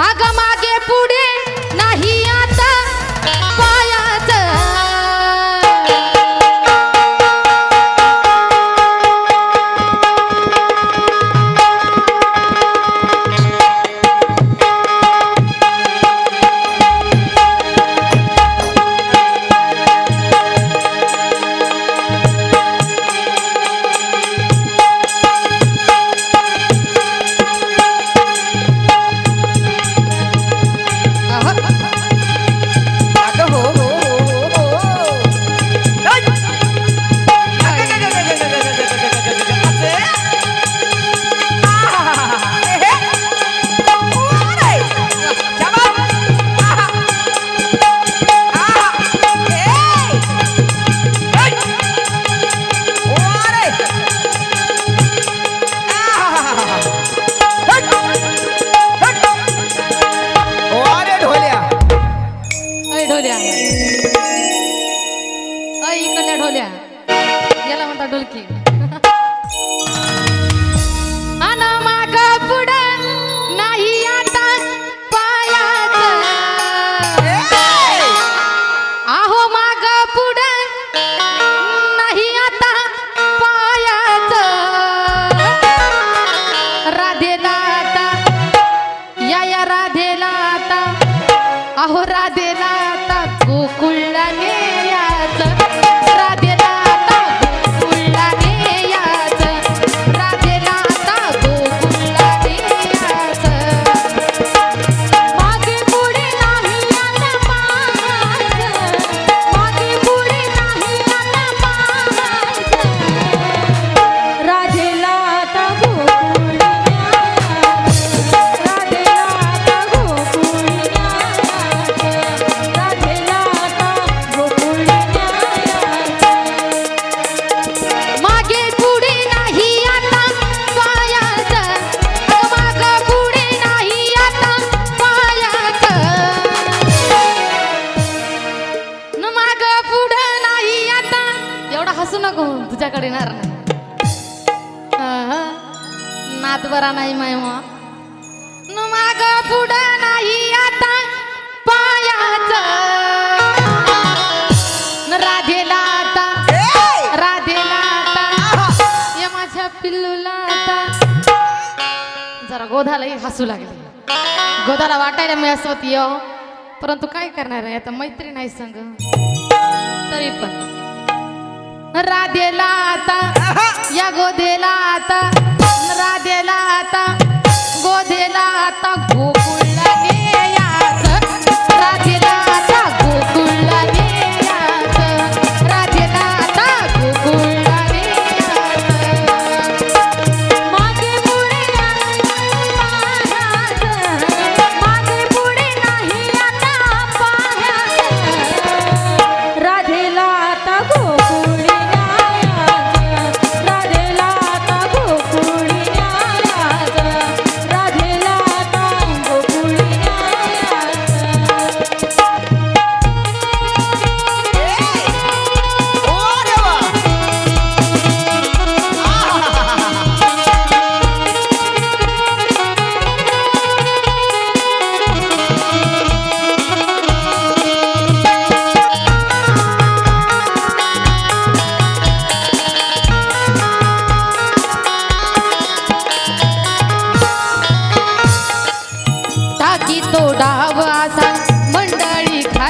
आग मागे पुढे बरा नाही मायवा माग पुढे नाही आता पायाच. राधेला आता राधेला आता या माझ्या पिल्लूला आता. जरा गोधालाही हसू लागले. गोधाला वाटायला मी असत यो. परंतु काय करणार आहे? आता मैत्री नाही संग. तरी पण. राधेला आता या गोधेला आता राधेला आता गोधेला आता गोप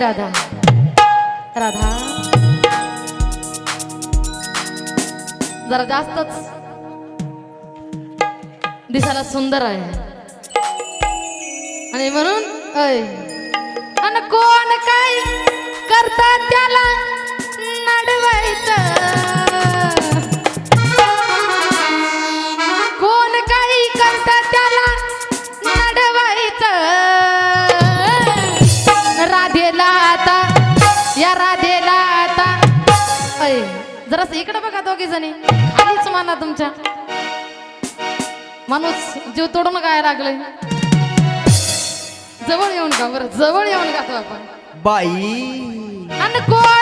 राधा. राधा. जरा जास्तच. दिसायला सुंदर आहे. आणि म्हणून कोण काय करतात त्याला नडवायचं? जरास इकडे बघा दोघी जणी. खालीच माना तुमच्या. माणूस जीव तोडून काय लागले. जवळ येऊन का बरं? जवळ येऊन गातो आपण? बाई. आणि कोण?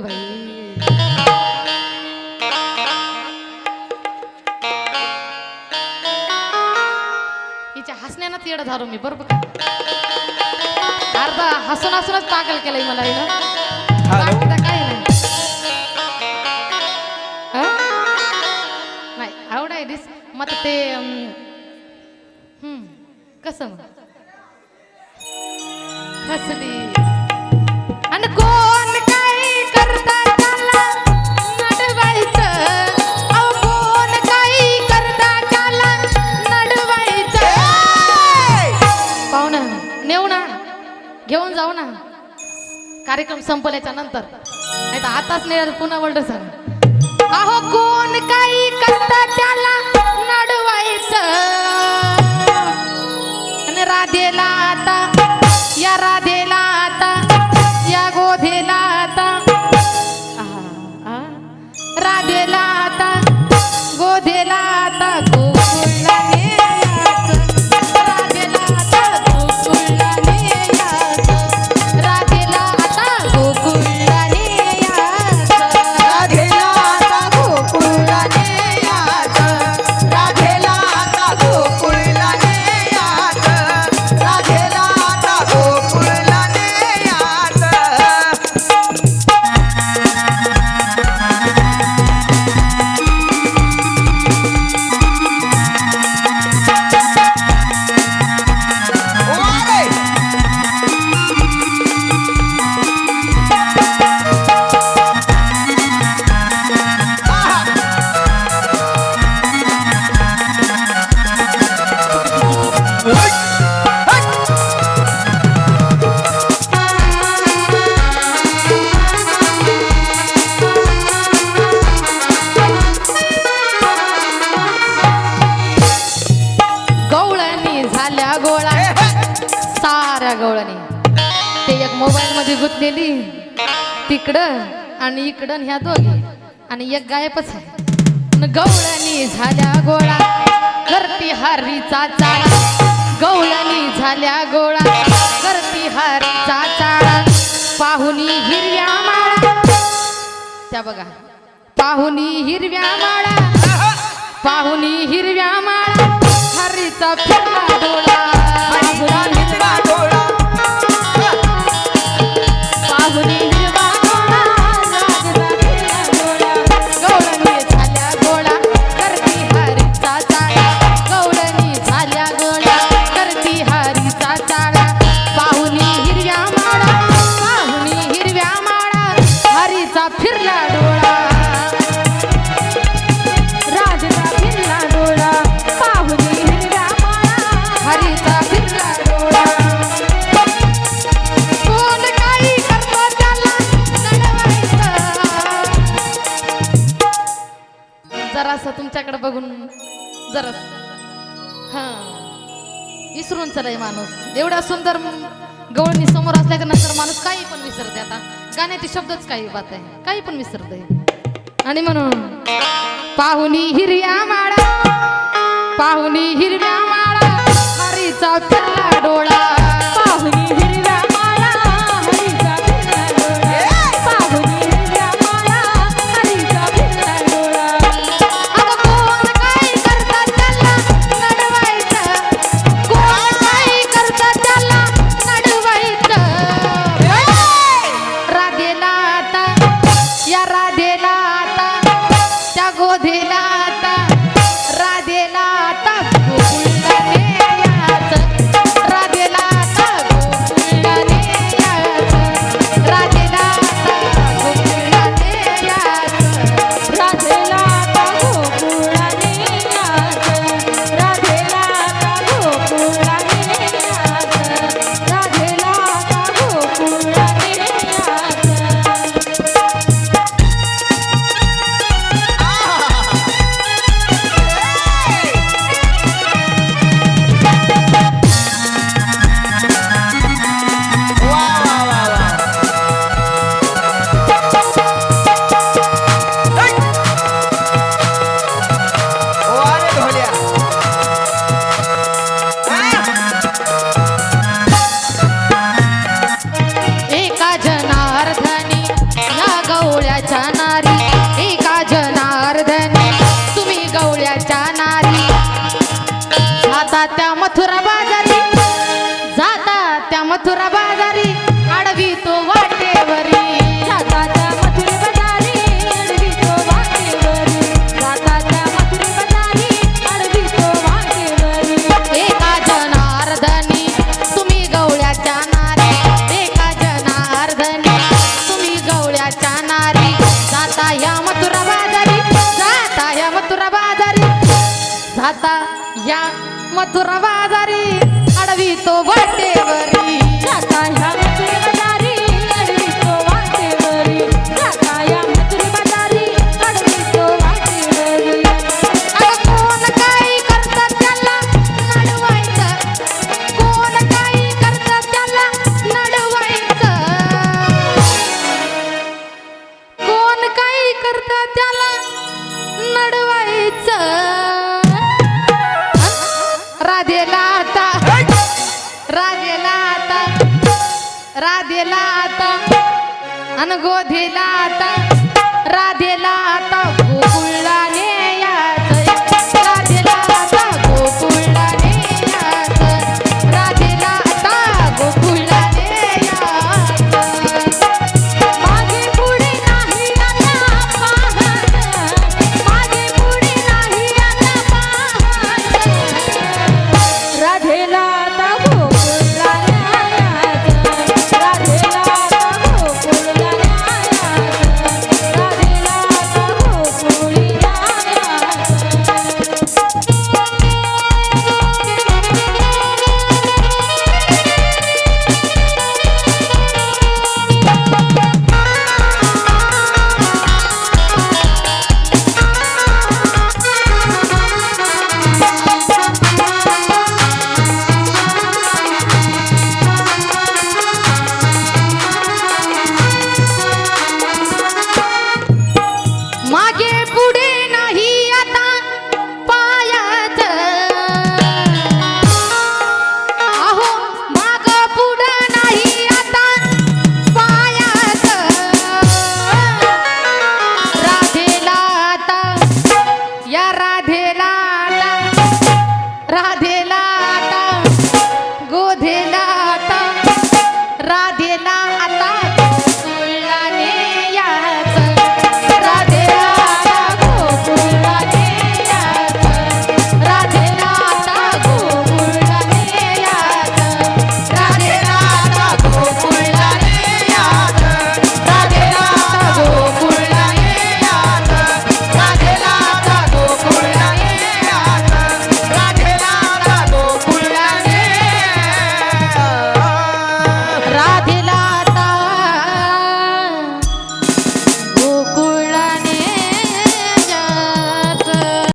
बाई. हिच्या हसण्यानं येडं झालो मी बरोबर? का? अर्धा हसून हसूनच पागल केलंय मला हॅलो काही नाही. हं? नाही आवड आहे दिस. मग ते कसं मग? कार्यक्रम संपल्याच्या नंतर. नाही तर आताच नाही पुन्हा वर्ड सर अहो कोण काही करतात त्याला नडवायचं? आणि राधेला आता साऱ्या गवळणी. ते एक मोबाईल मध्ये गुंतलेली तिकडं आणि इकडं ह्या दोघी. आणि एक गायबच आहे. गवळणी झाल्या गोळा करती हारीचा चाळा. गवळणी झाल्या गोळा करती हारीचा चाळा. पाहुनी हिरव्या माळा. त्या बघा. पाहुनी हिरव्या माळा. पाहुनी हिरव्या माळा. हरीचा फिरला डोळा. विसरून चालाय माणूस. एवढा सुंदर गवळणी समोर असल्याच्या नंतर माणूस काही पण विसरते आता. गाण्याचे शब्दच काही बात आहे. काही पण विसरते आणि म्हणून पाहुणी हिरव्या माळा पाहुणी हिरव्या माळा हरीचा डोळा. দারি আড়বি তো राधेला आता. अन गोधेला आता. राधेला आता गोकुळला